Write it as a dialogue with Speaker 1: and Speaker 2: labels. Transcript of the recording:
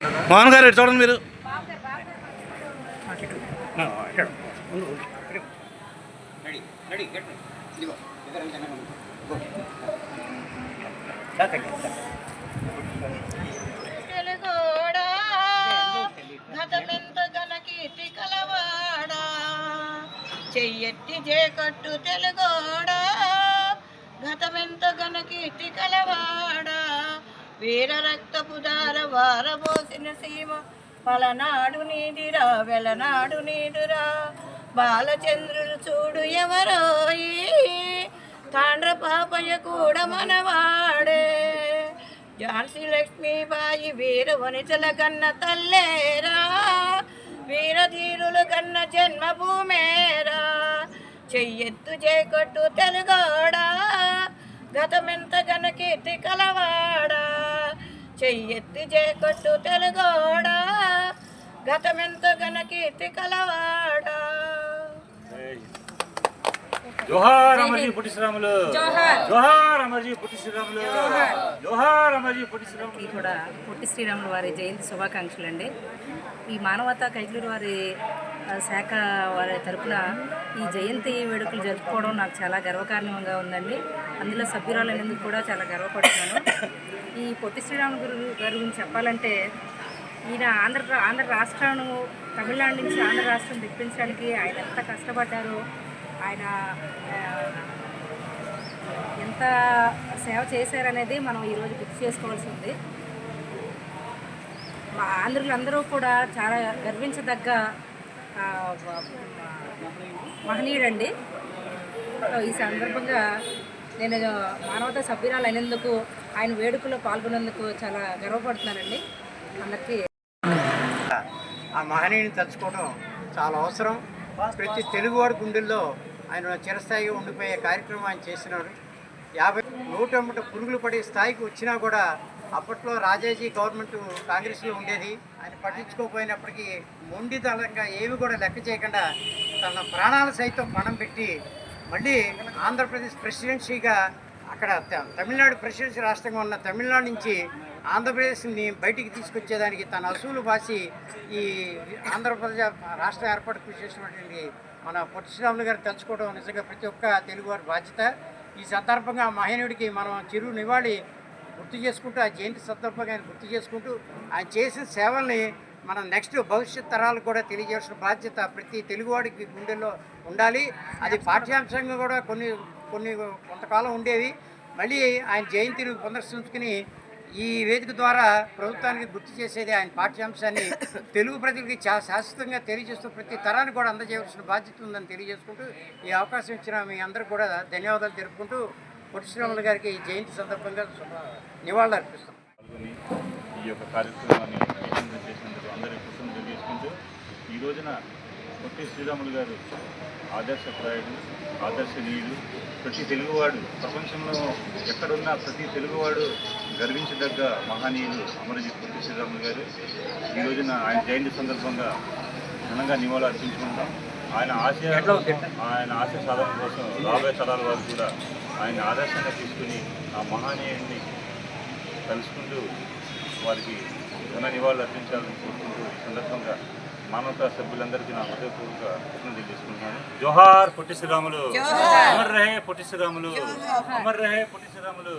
Speaker 1: మోహన్ గారు ఇటు చూడండి మీరు.
Speaker 2: తెలుగోడా గతమెంత కలవాడా? చెయ్యెత్తి జేకట్టు తెలుగోడా గతమెంత గన కీర్తి కలవాడా? వీర రక్తపుదార వారబోసిన సీమ పలనాడు నీదిరా వెలనాడు నీదురా. బాలచంద్రుడు చూడు ఎవరోయి తాండ్ర పాపయ్య కూడా మనవాడే. ఝాన్సీ లక్ష్మీబాయి వీర వనితల కన్న తల్లేరా. వీరధీరుల కన్న జన్మభూమేరా. చెయ్యెత్తు చేకొట్టు తెలుగోడా. గతమెంత గన కలవా. చెయ్యెత్తి చేకొట్టు తెలుగోడా గతమెంత గన కీర్తి కలవాడా.
Speaker 1: జోహార్ అమర్జీ పుట్టి శ్రీరాములు. జోహార్. అమర్జీ పుట్టి శ్రీరాములు. జోహార్. అమర్జీ పుట్టి శ్రీరాములు.
Speaker 3: కూడా పొట్టి శ్రీరాముల వారి జయంతి శుభాకాంక్షలు అండి ఈ మానవతా కైట్లూరు వారి శాఖ వారి తరపున ఈ జయంతి వేడుకలు జరుపుకోవడం నాకు చాలా గర్వకారణంగా ఉందండి. అందులో సభ్యురాలైనందుకు కూడా చాలా గర్వపడుతున్నాను. ఈ పొట్టి శ్రీరాము గురు గారి గురించి చెప్పాలంటే ఈయన ఆంధ్ర ఆంధ్ర రాష్ట్రాన్ని తమిళనాడు నుంచి ఆంధ్ర రాష్ట్రం తెప్పించడానికి ఆయన ఎంత కష్టపడ్డారో ఆయన ఎంత సేవ చేశారనేది మనం ఈరోజు గుర్తు చేసుకోవాల్సి ఉంది. మా ఆంధ్రులందరూ కూడా చాలా గర్వించదగ్గ మహనీయుడండి సో ఈ సందర్భంగా నేను మానవతా సభ్యురాలు అయినందుకు ఆయన వేడుకలో పాల్గొనేందుకు చాలా గర్వపడుతున్నానండి అందరికీ
Speaker 4: ఆ మహనీయుని తలుచుకోవడం చాలా అవసరం. ప్రతి తెలుగువాడి గుండెల్లో ఆయన చిరస్థాయిగా ఉండిపోయే కార్యక్రమం ఆయన చేసినారు. యాభై నూట పురుగులు పడే స్థాయికి వచ్చినా కూడా అప్పట్లో రాజాజీ గవర్నమెంట్ కాంగ్రెస్లో ఉండేది. ఆయన పట్టించుకోకపోయినప్పటికీ మొండితనంగా ఏమి కూడా లెక్క చేయకుండా తన ప్రాణాలు సైతం పణం పెట్టి మళ్ళీ ఆంధ్రప్రదేశ్ ప్రెసిడెన్సీగా అక్కడ త- తమిళనాడు ప్రెసిడెన్సీ రాష్ట్రంగా ఉన్న తమిళనాడు నుంచి ఆంధ్రప్రదేశ్ని బయటికి తీసుకొచ్చేదానికి తన అసూలు బాసి ఈ ఆంధ్రప్రదేశ్ రాష్ట్ర ఏర్పాటు కృషి చేసినటువంటి మన పొట్టి శ్రీరాములు గారు తలుచుకోవడం నిజంగా ప్రతి ఒక్క తెలుగువారి బాధ్యత. ఈ సందర్భంగా మహేనుడికి మహనీయుడికి మనం చిరు నివాళి గుర్తు చేసుకుంటూ ఆ జయంతి సందర్భంగా ఆయన గుర్తు చేసుకుంటూ ఆయన చేసిన సేవల్ని మనం నెక్స్ట్ భవిష్యత్ తరాలకు కూడా తెలియజేయాల్సిన బాధ్యత ప్రతి తెలుగువాడికి గుండెల్లో ఉండాలి. అది పాఠ్యాంశంగా కూడా కొన్ని కొన్ని కొంతకాలం ఉండేవి. మళ్ళీ ఆయన జయంతిని పునర్స్మరించుకుని ఈ వేదిక ద్వారా ప్రభుత్వానికి గుర్తు చేసేది ఆయన పాఠ్యాంశాన్ని తెలుగు ప్రజలకి చా శాశ్వతంగా తెలియజేస్తూ ప్రతి తరానికి కూడా అందజేయవలసిన బాధ్యత ఉందని తెలియజేసుకుంటూ ఈ అవకాశం ఇచ్చిన మీ అందరికీ కూడా ధన్యవాదాలు తెలుపుకుంటూ పొట్టి శ్రీరాములు గారికి ఈ జయంతి సందర్భంగా నివాళులు అర్పిస్తాం
Speaker 5: ఈ యొక్క కార్యక్రమాన్ని విజయవంతం చేసినందుకు అందరికీ కృతజ్ఞతలు తెలియజేసుకుంటూ ఈ రోజున పొట్టి శ్రీరాములు గారు ఆదర్శప్రాయుడు ఆదర్శనీయుడు. ప్రతి తెలుగువాడు ప్రపంచంలో ఎక్కడున్నా ప్రతి తెలుగువాడు గర్వించదగ్గ మహనీయులు అమరజీత్ పొట్టి శ్రీరాములు గారు. ఈ రోజున ఆయన జయంతి సందర్భంగా ఘనంగా నివాళులు అర్పించుకుంటాం ఆయన ఆశయ ఆయన ఆశయ సాధన కోసం రాబోయే తరాల వారు కూడా ఆయన ఆదర్శంగా తీసుకుని ఆ మహనీయుడిని తలుచుకుంటూ వారికి ఘన నివాళులు అర్పించాలని కోరుకుంటూ ఈ సందర్భంగా మానవతా సభ్యులందరికీ నా హృదయపూర్వక కృతజ్ఞతలు తెలియజేసుకుంటున్నాను జోహార్ పొట్టి శ్రీరాములు. అమర్ రహే పొట్టి శ్రీరాములు. అమర్ రహే పొట్టి శ్రీరాములు.